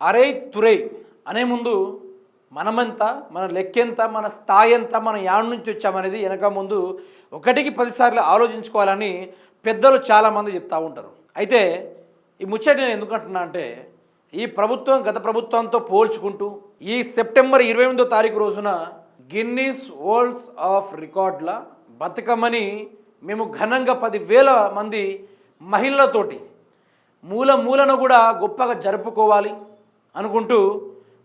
అరే తురై అనే ముందు మనమెంత మన లెక్కెంత మన స్థాయి ఎంత మనం యాడ్ నుంచి వచ్చామనేది వెనక ముందు ఒకటికి పదిసార్లు ఆలోచించుకోవాలని పెద్దలు చాలామంది చెప్తూ ఉంటారు. అయితే ఈ ముచ్చట నేను ఎందుకంటున్నా అంటే ఈ ప్రభుత్వం గత ప్రభుత్వంతో పోల్చుకుంటూ ఈ సెప్టెంబర్ ఇరవై ఎనిమిదో తారీఖు రోజున గిన్నీస్ వరల్డ్స్ ఆఫ్ రికార్డ్ల బతుకమ్మని మేము ఘనంగా పదివేల మంది మహిళలతోటి మూల మూలను కూడా గొప్పగా జరుపుకోవాలి. అనుకుంటూ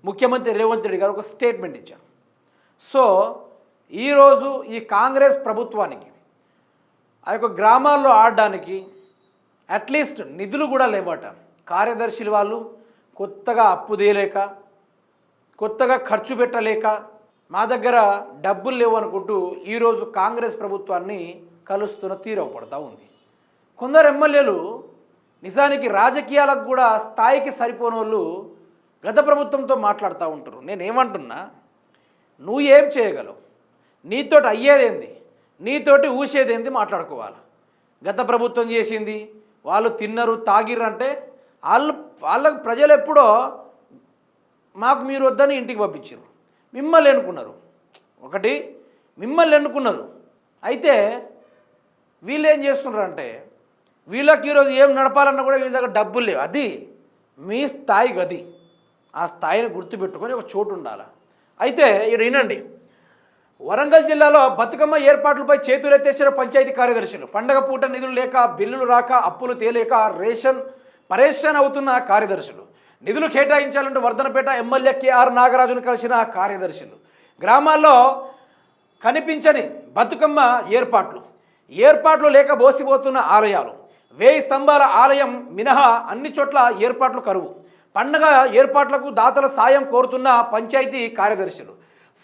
ముఖ్యమంత్రి రేవంత్ రెడ్డి గారు ఒక స్టేట్మెంట్ ఇచ్చారు. సో ఈరోజు ఈ కాంగ్రెస్ ప్రభుత్వానికి ఆ యొక్క గ్రామాల్లో ఆడడానికి అట్లీస్ట్ నిధులు కూడా లేవట. కార్యదర్శులు వాళ్ళు కొత్తగా అప్పు తీయలేక కొత్తగా ఖర్చు పెట్టలేక మా దగ్గర డబ్బులు లేవు అనుకుంటూ ఈరోజు కాంగ్రెస్ ప్రభుత్వాన్ని కలుస్తున్న తీరవపడతా ఉంది. కొందరు ఎమ్మెల్యేలు నిజానికి రాజకీయాలకు కూడా స్థాయికి సరిపోని వాళ్ళు గత ప్రభుత్వంతో మాట్లాడుతూ ఉంటారు. నేనేమంటున్నా నువ్వు ఏం చేయగలవు? నీతోటి అయ్యేదేంది? నీతోటి ఊసేదేంది మాట్లాడుకోవాలి? గత ప్రభుత్వం చేసింది వాళ్ళు తిన్నరు తాగిర్రు అంటే వాళ్ళు వాళ్ళకు ప్రజలు ఎప్పుడో మాకు మీరు వద్దని ఇంటికి పంపించారు మిమ్మల్ని ఎన్నుకున్నారు? ఒకటి మిమ్మల్ని ఎన్నుకున్నారు. అయితే వీళ్ళు ఏం చేస్తున్నారు అంటే వీళ్ళకి ఈరోజు ఏం నడపాలన్నా కూడా వీళ్ళ దగ్గర డబ్బులు లేవు. అది మీ స్థాయి గది. ఆ స్థాయిని గుర్తుపెట్టుకొని ఒక చోటు ఉండాలి. అయితే ఇక్కడ వినండి. వరంగల్ జిల్లాలో బతుకమ్మ ఏర్పాట్లపై చేతులెత్తేసిన పంచాయతీ కార్యదర్శులు పండగ పూట నిధులు లేక బిల్లులు రాక అప్పులు తేలేక రేషన్ పరేషన్ అవుతున్న కార్యదర్శులు నిధులు కేటాయించాలంటూ వర్ధనపేట ఎమ్మెల్యే కేఆర్ నాగరాజును కలిసిన కార్యదర్శులు. గ్రామాల్లో కనిపించని బతుకమ్మ ఏర్పాట్లు ఏర్పాట్లు లేక బోసిపోతున్న ఆలయాలు వేయి స్తంభాల ఆలయం మినహా అన్ని చోట్ల ఏర్పాట్లు కరువు. పండగ ఏర్పాట్లకు దాతల సాయం కోరుతున్న పంచాయతీ కార్యదర్శులు.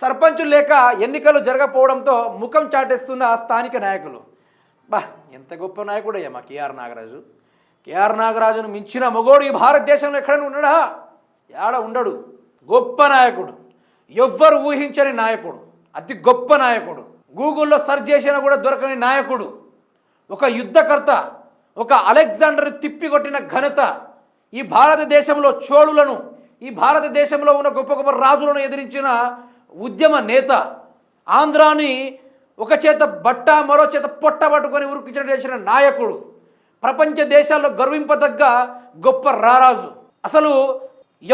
సర్పంచులు లేక ఎన్నికలు జరగకపోవడంతో ముఖం చాటేస్తున్న స్థానిక నాయకులు. బా ఎంత గొప్ప నాయకుడయ్యా మా కేఆర్ నాగరాజు. కేఆర్ నాగరాజును మించిన మగోడు ఈ భారతదేశంలో ఎక్కడైనా ఉన్నాడా? యాడ ఉండడు. గొప్ప నాయకుడు. ఎవ్వరు ఊహించని నాయకుడు. అతి గొప్ప నాయకుడు. గూగుల్లో సెర్చ్ చేసినా కూడా దొరకని నాయకుడు. ఒక యుద్ధకర్త. ఒక అలెగ్జాండర్ తిప్పికొట్టిన ఘనత. ఈ భారతదేశంలో చోళులను ఈ భారతదేశంలో ఉన్న గొప్ప గొప్ప రాజులను ఎదిరించిన ఉద్యమ నేత ఆంధ్రాని ఒక చేత బట్ట మరో చేత పొట్ట పట్టుకొని ఉరికించడం చేసిన నాయకుడు ప్రపంచ దేశాల్లో గర్వింపదగ్గ గొప్ప రారాజు. అసలు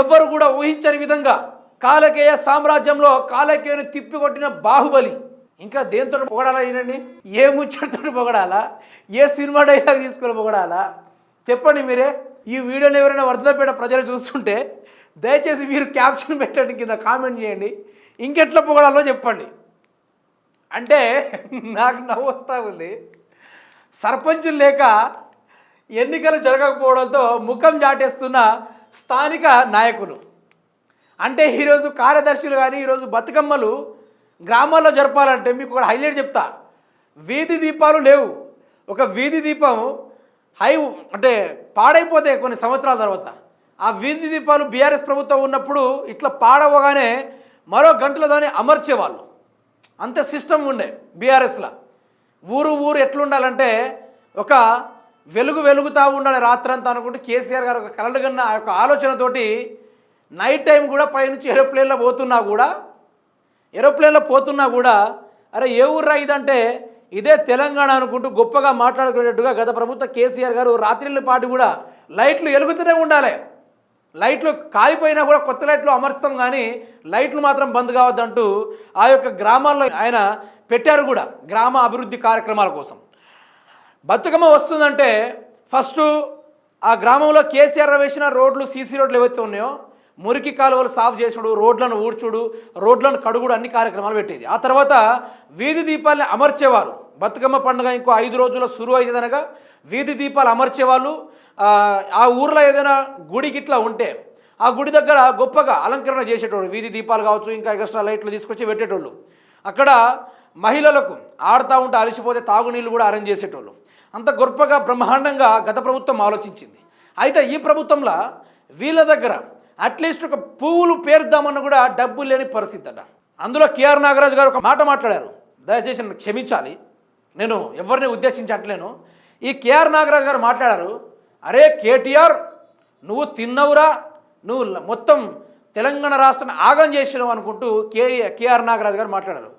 ఎవ్వరు కూడా ఊహించని విధంగా కాలకేయ సామ్రాజ్యంలో కాలకేయను తిప్పికొట్టిన బాహుబలి. ఇంకా దేంతో పొగడాలా ఈయనండి? ఏ ముచ్చటతో పొగడాలా? ఏ సినిమా డైలాగ్ తీసుకొని పొగడాలా? చెప్పండి మీరే. ఈ వీడియోని ఎవరైనా వర్ధపేట ప్రజలు చూస్తుంటే దయచేసి మీరు క్యాప్షన్ పెట్టండి కింద కామెంట్ చేయండి. ఇంకెట్లా పొగడాలో చెప్పండి. అంటే నాకు నవ్వు వస్తూ ఉంది. సర్పంచులు లేక ఎన్నికలు జరగకపోవడంతో ముఖం చాటేస్తున్న స్థానిక నాయకులు. అంటే ఈరోజు కార్యదర్శులు కానీ ఈరోజు బతుకమ్మలు గ్రామాల్లో జరపాలంటే మీకు ఒక హైలైట్ చెప్తా. వీధి దీపాలు లేవు. ఒక వీధి దీపం హై అంటే పాడైపోతే కొన్ని సంవత్సరాల తర్వాత. ఆ వీధి దీపాలు బీఆర్ఎస్ ప్రభుత్వం ఉన్నప్పుడు ఇట్లా పాడవగానే మరో గంటలో దాన్ని అమర్చేవాళ్ళు. అంత సిస్టమ్ ఉండే బీఆర్ఎస్లో. ఊరు ఊరు ఎట్లుండాలంటే ఒక వెలుగు వెలుగుతూ ఉండాలి రాత్రంతా అనుకుంటే కేసీఆర్ గారు ఒక కలలు కన్న ఆ యొక్క ఆలోచనతోటి నైట్ టైం కూడా పైనుంచి ఏరోప్లేన్లో పోతున్నా కూడా ఏరోప్లేన్లో పోతున్నా కూడా అరే ఏ ఊర్రా ఇదంటే ఇదే తెలంగాణ అనుకుంటూ గొప్పగా మాట్లాడుకునేటట్టుగా గత ప్రభుత్వ కేసీఆర్ గారు రాత్రిళ్ళ పాటు కూడా లైట్లు వెలుగుతూనే ఉండాలి. లైట్లు కాలిపోయినా కూడా కొత్త లైట్లు అమర్చుతాం కానీ లైట్లు మాత్రం బంద్ కావద్దంటూ ఆ యొక్క గ్రామాల్లో ఆయన పెట్టారు కూడా గ్రామ అభివృద్ధి కార్యక్రమాల కోసం. బతుకమ్మ వస్తుందంటే ఫస్ట్ ఆ గ్రామంలో కేసీఆర్ వేసిన రోడ్లు సీసీ రోడ్లు ఏవైతే ఉన్నాయో మురికి కాలువలు సాఫ్ చేసుడు రోడ్లను ఊడ్చుడు రోడ్లను కడుగుడు అన్ని కార్యక్రమాలు పెట్టేది. ఆ తర్వాత వీధి దీపాలని అమర్చేవారు. బతుకమ్మ పండుగ ఇంకో ఐదు రోజుల సురు అయ్యేదనగా వీధి దీపాలు అమర్చేవాళ్ళు ఆ, ఆ ఊర్లో ఏదైనా గుడి గిట్లా ఉంటే ఆ గుడి దగ్గర గొప్పగా అలంకరణ చేసేటోళ్ళు వీధి దీపాలు కావచ్చు ఇంకా ఎక్స్ట్రా లైట్లు తీసుకొచ్చి పెట్టేటోళ్ళు. అక్కడ మహిళలకు ఆడుతూ ఉంటే అలసిపోతే తాగునీళ్ళు కూడా అరేంజ్ చేసేటోళ్ళు. అంత గొప్పగా బ్రహ్మాండంగా గత ప్రభుత్వం ఆలోచించింది. అయితే ఈ ప్రభుత్వంలో వీళ్ళ దగ్గర అట్లీస్ట్ ఒక పువ్వులు పేరుద్దామన్న కూడా డబ్బు లేని పరిస్థితి అట. అందులో కేఆర్ నాగరాజు గారు ఒక మాట మాట్లాడారు. దయచేసి నన్ను క్షమించాలి. నేను ఎవరిని ఉద్దేశించట్లేను. ఈ కేఆర్ నాగరాజు గారు మాట్లాడారు అరే కేటీఆర్ నువ్వు తిన్నవురా నువ్వు మొత్తం తెలంగాణ రాష్ట్రాన్ని ఆగం చేసినావు అనుకుంటూ కే కేఆర్ నాగరాజు గారు మాట్లాడారు.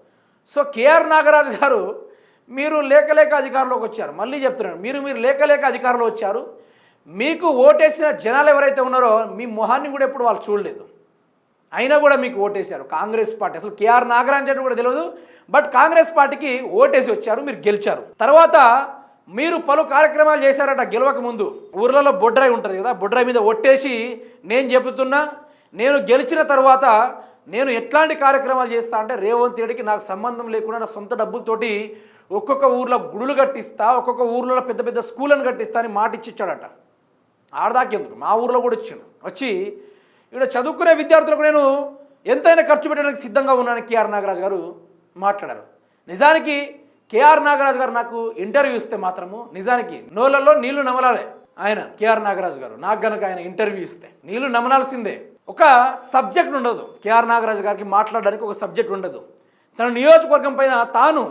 సో కేఆర్ నాగరాజు గారు మీరు లేక లేక అధికారంలోకి వచ్చారు. మళ్ళీ చెప్తున్నాను మీరు మీరు లేక లేక అధికారంలో వచ్చారు. మీకు ఓటేసిన జనాలు ఎవరైతే ఉన్నారో మీ మొహాన్ని కూడా ఎప్పుడు వాళ్ళు చూడలేదు. అయినా కూడా మీకు ఓటేశారు. Congress party. అసలు కేఆర్ నాగరాజ్ అంటే కూడా తెలియదు. బట్ కాంగ్రెస్ పార్టీకి ఓటేసి వచ్చారు మీరు గెలిచారు. తర్వాత మీరు పలు కార్యక్రమాలు చేశారట గెలవక ముందు. ఊర్లలో బొడ్రాయి ఉంటుంది కదా బొడ్రాయి మీద ఒట్టేసి నేను చెబుతున్నా నేను గెలిచిన తర్వాత నేను ఎట్లాంటి కార్యక్రమాలు చేస్తా అంటే రేవంత్ రెడ్డికి నాకు సంబంధం లేకుండా నా సొంత డబ్బులతోటి ఒక్కొక్క ఊర్లో గుడులు కట్టిస్తా ఒక్కొక్క ఊర్లో పెద్ద పెద్ద స్కూళ్ళను కట్టిస్తా అని మాట ఇచ్చిచ్చాడట ఆడదాకెందుకు మా ఊర్లో కూడా ఇచ్చాడు వచ్చి ఇక్కడ చదువుకునే విద్యార్థులకు నేను ఎంతైనా ఖర్చు పెట్టడానికి సిద్ధంగా ఉన్నాను కేఆర్ నాగరాజు గారు మాట్లాడారు. నిజానికి కేఆర్ నాగరాజు గారు నాకు ఇంటర్వ్యూ ఇస్తే మాత్రము నిజానికి నోళ్ళల్లో నీళ్ళు నమలాలే ఆయన కేఆర్ నాగరాజు గారు. నాకు గనక ఆయన ఇంటర్వ్యూ ఇస్తే నీళ్ళు నమలాల్సిందే. ఒక సబ్జెక్ట్ ఉండదు. కేఆర్ నాగరాజు గారికి మాట్లాడడానికి ఒక సబ్జెక్ట్ ఉండదు. తన నియోజకవర్గం పైన తాను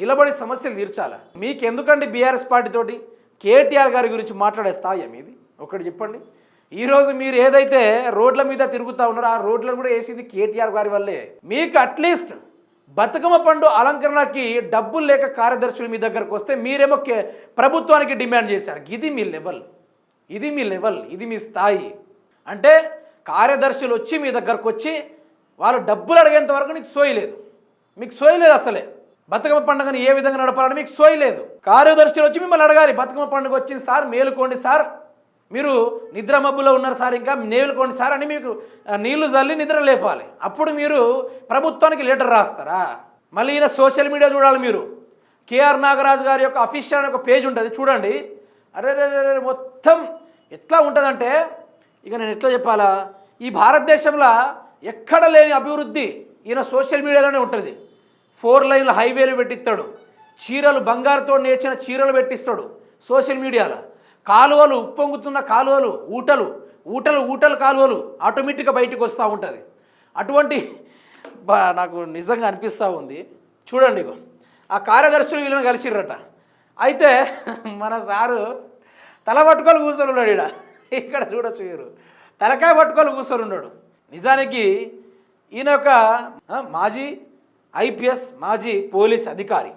నిలబడి సమస్యలు తీర్చాలి? మీకెందుకండి బీఆర్ఎస్ పార్టీతోటి? కేటీఆర్ గారి గురించి మాట్లాడే స్థాయి మీది ఒకటి చెప్పండి. ఈరోజు మీరు ఏదైతే రోడ్ల మీద తిరుగుతూ ఉన్నారో ఆ రోడ్లను కూడా వేసింది కేటీఆర్ గారి వల్లే. మీకు అట్లీస్ట్ బతుకమ్మ పండు అలంకరణకి డబ్బులు లేక కార్యదర్శులు మీ దగ్గరకు వస్తే మీరేమో కే- ప్రభుత్వానికి డిమాండ్ చేశారు. ఇది మీ లెవెల్ ఇది మీ లెవెల్ ఇది మీ స్థాయి. అంటే కార్యదర్శులు వచ్చి మీ దగ్గరకు వచ్చి వాళ్ళు డబ్బులు అడిగేంత వరకు నీకు సోయలేదు మీకు సోయలేదు అసలే. బతుకమ్మ పండుగని ఏ విధంగా నడపాలని మీకు సోయలేదు కార్యదర్శులు వచ్చి మిమ్మల్ని అడగాలి. బతుకమ్మ పండుగ వచ్చింది సార్ మేలుకోండి సార్. మీరు నిద్ర మబ్బులో ఉన్నారు సార్ ఇంకా నేలుకోండి సార్ అని మీకు నీళ్ళు చల్లి నిద్ర లేపాలి. అప్పుడు మీరు ప్రభుత్వానికి లెటర్ రాస్తారా? మళ్ళీ ఈయన సోషల్ మీడియా చూడాలి మీరు. కేఆర్ నాగరాజు గారి యొక్క అఫీషియల్ అనే ఒక పేజ్ ఉంటుంది చూడండి. అరే మొత్తం ఎట్లా ఉంటుందంటే ఇక నేను ఎట్లా చెప్పాలా? ఈ భారతదేశంలో ఎక్కడ లేని అభివృద్ధి ఈయన సోషల్ మీడియాలోనే ఉంటుంది. ఫోర్ లైన్ల హైవేలు పెట్టిస్తాడు. చీరలు బంగారుతో నేర్చిన చీరలు పెట్టిస్తాడు సోషల్ మీడియాలో కాలువలు ఉప్పొంగుతున్న కాలువలు ఊటలు ఊటలు ఊటలు కాలువలు ఆటోమేటిక్గా బయటకు వస్తూ ఉంటుంది. అటువంటి నాకు నిజంగా అనిపిస్తూ ఉంది. చూడండి ఇగో ఆ కార్యదర్శులు వీళ్ళని కలిసిర్రట. అయితే మన సారు తల పట్టుకొని కూర్చొని ఉన్నాడు ఈడ. ఇక్కడ చూడొచ్చు మీరు. తలకాయ పట్టుకొని కూర్చొని ఉన్నాడు నిజానికి ఈయన యొక్క మాజీ ఐపీఎస్ మాజీ పోలీస్ అధికారి.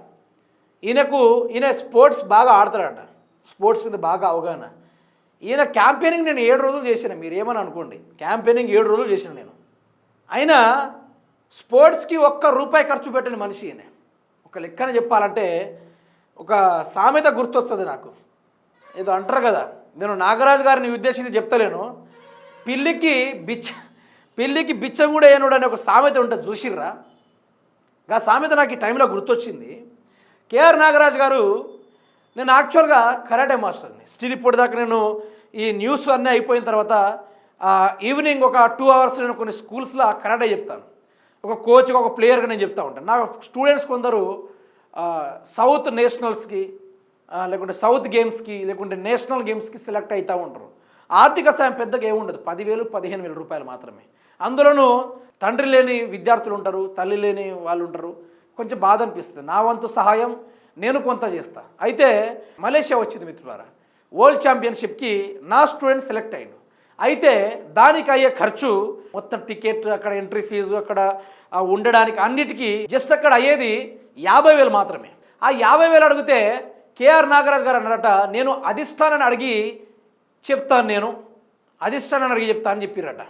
ఈయనకు ఈయన స్పోర్ట్స్ బాగా ఆడతాడట. స్పోర్ట్స్ మీద బాగా అవగాహన. ఈయన క్యాంపెయినింగ్ నేను ఏడు రోజులు చేశాను మీరు ఏమని అనుకోండి. క్యాంపెయినింగ్ ఏడు రోజులు చేశాను నేను. అయినా స్పోర్ట్స్కి ఒక్క రూపాయి ఖర్చు పెట్టని మనిషి ఈయన. ఒక లెక్కన చెప్పాలంటే ఒక సామెత గుర్తొస్తుంది నాకు. ఏదో అంటారు కదా నేను నాగరాజు గారిని ఉద్దేశించి చెప్తలేను. పిల్లికి బిచ్చ పిల్లికి బిచ్చగూడయ్యనుడు అనే ఒక సామెత ఉంటుంది చూసిర్రా? ఆ సామెత నాకు ఈ టైంలో గుర్తొచ్చింది. కేఆర్ నాగరాజు గారు నేను యాక్చువల్గా కరాటే మాస్టర్ని. స్టిల్ ఇప్పటిదాకా నేను ఈ న్యూస్ అన్నీ అయిపోయిన తర్వాత ఈవినింగ్ ఒక టూ అవర్స్ నేను కొన్ని స్కూల్స్లో కరాటే చెప్తాను. ఒక కోచ్గా ఒక ప్లేయర్గా నేను చెప్తా ఉంటాను నా స్టూడెంట్స్ కొందరు సౌత్ నేషనల్స్కి లేకుంటే సౌత్ గేమ్స్కి లేకుంటే నేషనల్ గేమ్స్కి సెలెక్ట్ అవుతూ ఉంటారు. ఆర్థిక సాయం పెద్దగా ఏముండదు పదివేలు పదిహేను వేల రూపాయలు మాత్రమే. అందులోనూ తండ్రి లేని విద్యార్థులు ఉంటారు తల్లి లేని వాళ్ళు ఉంటారు. కొంచెం బాధ అనిపిస్తుంది. నా వంతు సహాయం నేను కొంత చేస్తా. అయితే మలేషియా వచ్చింది మిత్రులారా. వరల్డ్ ఛాంపియన్షిప్కి నా స్టూడెంట్ సెలెక్ట్ అయ్యాడు. అయితే దానికి అయ్యే ఖర్చు మొత్తం టికెట్ అక్కడ ఎంట్రీ ఫీజు అక్కడ ఉండడానికి అన్నిటికీ జస్ట్ అక్కడ అయ్యేది యాభై వేలు మాత్రమే. ఆ యాభై వేలు అడిగితే కేఆర్ నాగరాజ్ గారు అన్నారట నేను అధిష్టానాన్ని అడిగి చెప్తాను నేను. అధిష్టానాన్ని అడిగి చెప్తాను అని చెప్పిరట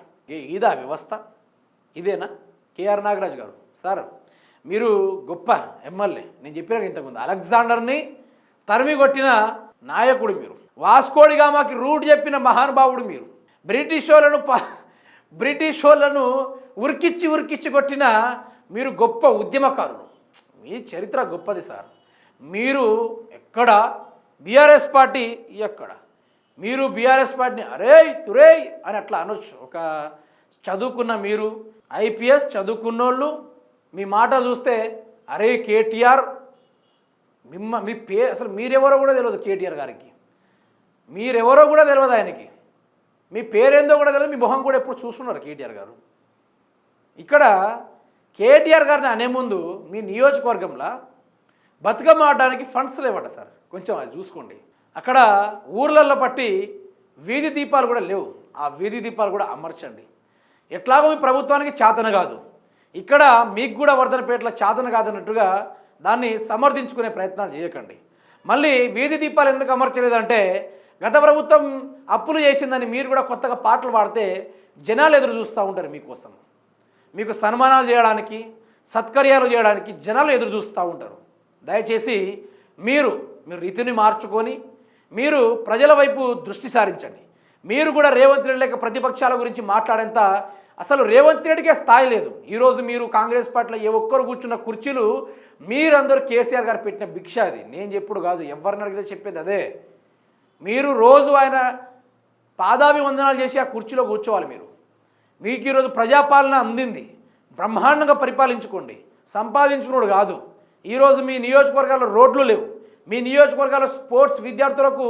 ఇదా వ్యవస్థ? ఇదేనా? కేఆర్ నాగరాజ్ గారు. సార్ మీరు గొప్ప ఎమ్మెల్యే. నేను చెప్పిన ఇంతకుముందు. అలెగ్జాండర్ని తరిమి కొట్టిన నాయకుడు మీరు. వాస్కోడిగా మాకు రూట్ చెప్పిన మహానుభావుడు మీరు. బ్రిటిష్ వాళ్ళను ప బ్రిటిష్ వాళ్ళను ఉరికిచ్చి ఉరికిచ్చి కొట్టిన మీరు గొప్ప ఉద్యమకారులు. మీ చరిత్ర గొప్పది సార్. మీరు ఎక్కడ? బీఆర్ఎస్ పార్టీ ఎక్కడ? మీరు బీఆర్ఎస్ పార్టీని అరే తురేయ్ అని అట్లా అనొచ్చు. ఒక చదువుకున్న మీరు ఐపీఎస్ చదువుకున్నోళ్ళు మీ మాట చూస్తే అరే కేటీఆర్ మిమ్మ మీ పే అసలు మీరెవరో కూడా తెలియదు కేటీఆర్ గారికి. మీరెవరో కూడా తెలియదు ఆయనకి. మీ పేరేందో కూడా తెలియదు మీ మొహం కూడా ఎప్పుడు చూస్తున్నారు కేటీఆర్ గారు. ఇక్కడ కేటీఆర్ గారిని అనే ముందు మీ నియోజకవర్గంలో బతుకమ్మ ఆడడానికి ఫండ్స్ లేవట సార్. కొంచెం అది చూసుకోండి. అక్కడ ఊర్లల్లో పట్టి వీధి దీపాలు కూడా లేవు. ఆ వీధి దీపాలు కూడా అమర్చండి. ఎట్లాగో మీ ప్రభుత్వానికి చేతన కాదు. ఇక్కడ మీకు కూడా వర్ధనపేటలో చాతన కాదన్నట్టుగా దాన్ని సమర్థించుకునే ప్రయత్నాలు చేయకండి. మళ్ళీ వీధి దీపాలు ఎందుకు అమర్చలేదంటే గత ప్రభుత్వం అప్పులు చేసిందని మీరు కూడా కొత్తగా పాటలు పాడితే జనాలు ఎదురు చూస్తూ ఉంటారు మీకోసం. మీకు సన్మానాలు చేయడానికి సత్కర్యాలు చేయడానికి జనాలు ఎదురు చూస్తూ ఉంటారు. దయచేసి మీరు మీరు రీతిని మార్చుకొని మీరు ప్రజల వైపు దృష్టి సారించండి. మీరు కూడా రేవంత్ రెడ్డి లేక ప్రతిపక్షాల గురించి మాట్లాడేంత అసలు రేవంత్ రెడ్డికే స్థాయి లేదు. ఈరోజు మీరు కాంగ్రెస్ పార్టీలో ఏ ఒక్కరు కూర్చున్న కుర్చీలు మీరందరూ కేసీఆర్ గారు పెట్టిన భిక్ష అది. నేను చెప్పుడు కాదు ఎవరిని అడిగితే చెప్పేది అదే. మీరు రోజు ఆయన పాదాభివందనాలు చేసి ఆ కుర్చీలో కూర్చోవాలి మీరు. మీకు ఈరోజు ప్రజాపాలన అందింది. బ్రహ్మాండంగా పరిపాలించుకోండి. సంపాదించుకున్నాడు కాదు. ఈరోజు మీ నియోజకవర్గాల్లో రోడ్లు లేవు. మీ నియోజకవర్గాల స్పోర్ట్స్ విద్యార్థులకు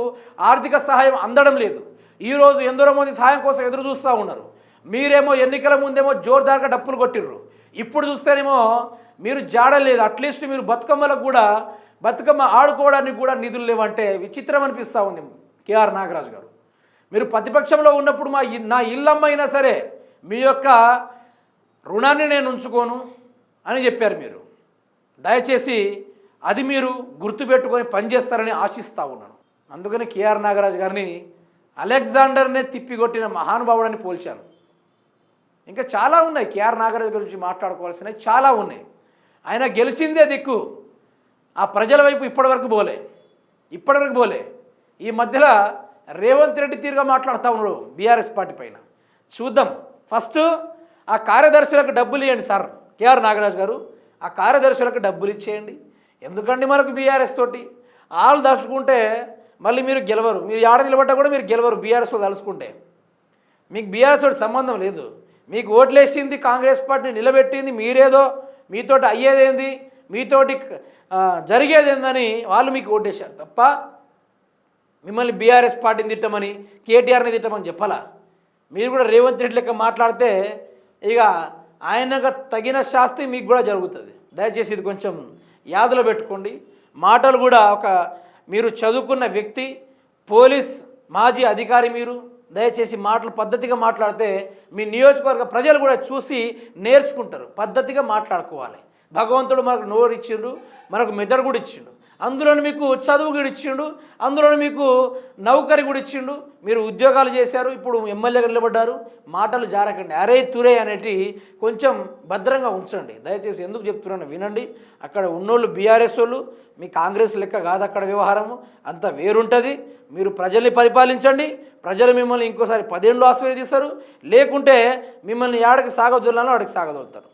ఆర్థిక సహాయం అందడం లేదు. ఈరోజు ఎందరో మంది సహాయం కోసం ఎదురు చూస్తూ ఉన్నారు. మీరేమో ఎన్నికల ముందేమో జోర్దార్గా డప్పులు కొట్టిర్రు. ఇప్పుడు చూస్తేనేమో మీరు జాడలేదు అట్లీస్ట్ మీరు బతుకమ్మలకు కూడా బతుకమ్మ ఆడుకోవడానికి కూడా నిధులు లేవంటే విచిత్రం అనిపిస్తూ ఉంది కేఆర్ నాగరాజు గారు. మీరు ప్రతిపక్షంలో ఉన్నప్పుడు మా నా ఇల్లమ్మ అయినా సరే మీ యొక్క రుణాన్ని నేను ఉంచుకోను అని చెప్పారు మీరు. దయచేసి అది మీరు గుర్తుపెట్టుకొని పనిచేస్తారని ఆశిస్తూ ఉన్నాను. అందుకని కేఆర్ నాగరాజు గారిని అలెగ్జాండర్నే తిప్పికొట్టిన మహానుభావుడని పోల్చాను. ఇంకా చాలా ఉన్నాయి. కేఆర్ నాగరాజు గురించి మాట్లాడుకోవాల్సినవి చాలా ఉన్నాయి. ఆయన గెలిచిందే దిక్కు. ఆ ప్రజల వైపు ఇప్పటివరకు పోలే. ఇప్పటివరకు పోలే. ఈ మధ్యలో రేవంత్ రెడ్డి తీరుగా మాట్లాడుతూ ఉన్నాడు బీఆర్ఎస్ పార్టీ పైన. చూద్దాం. ఫస్ట్ ఆ కార్యదర్శులకు డబ్బులు ఇవ్వండి సార్. కేఆర్ నాగరాజు గారు ఆ కార్యదర్శులకు డబ్బులు ఇచ్చేయండి. ఎందుకండి మనకు బీఆర్ఎస్ తోటి? వాళ్ళు దలుచుకుంటే మళ్ళీ మీరు గెలవరు. మీరు ఆడ నిలబడ్డా కూడా మీరు గెలవరు. బీఆర్ఎస్తో తలుచుకుంటే. మీకు బీఆర్ఎస్ తోటి సంబంధం లేదు. మీకు ఓట్లేసింది కాంగ్రెస్ పార్టీని నిలబెట్టింది మీరేదో మీతోటి అయ్యేదేంది మీతోటి జరిగేదేందని వాళ్ళు మీకు ఓటేశారు తప్ప మిమ్మల్ని బీఆర్ఎస్ పార్టీని తిట్టమని కేటీఆర్ని తిట్టమని చెప్పాలా? మీరు కూడా రేవంత్ రెడ్డి లెక్క మాట్లాడితే ఇక ఆయనకు తగిన శాస్తి మీకు కూడా జరుగుతుంది. దయచేసి ఇది కొంచెం యాదులో పెట్టుకోండి. మాటలు కూడా ఒక మీరు చదువుకున్న వ్యక్తి పోలీస్ మాజీ అధికారి మీరు దయచేసి మాటలు పద్ధతిగా మాట్లాడితే మీ నియోజకవర్గ ప్రజలు కూడా చూసి నేర్చుకుంటారు. పద్ధతిగా మాట్లాడుకోవాలి. భగవంతుడు మనకు నోరు ఇచ్చిండు మనకు మెదడు కూడా ఇచ్చిండు. అందులో మీకు చదువు కూడా ఇచ్చిండు అందులో మీకు నౌకరి కూడా ఇచ్చిండు. మీరు ఉద్యోగాలు చేశారు ఇప్పుడు ఎమ్మెల్యేగా నిలబడ్డారు. మాటలు జారకండి. అరే తురే అనేటి కొంచెం భద్రంగా ఉంచండి. దయచేసి ఎందుకు చెప్తున్నాను వినండి. అక్కడ ఉన్నోళ్ళు బీఆర్ఎస్ వాళ్ళు మీ కాంగ్రెస్ లెక్క కాదు అక్కడ వ్యవహారము. అంత వేరుంటుంది. మీరు ప్రజల్ని పరిపాలించండి. ప్రజలు మిమ్మల్ని ఇంకోసారి పదేళ్ళు ఆశీర్వదిస్తారు లేకుంటే మిమ్మల్ని ఏడకి సాగదొల్లాలో ఆడికి సాగదొలుతారు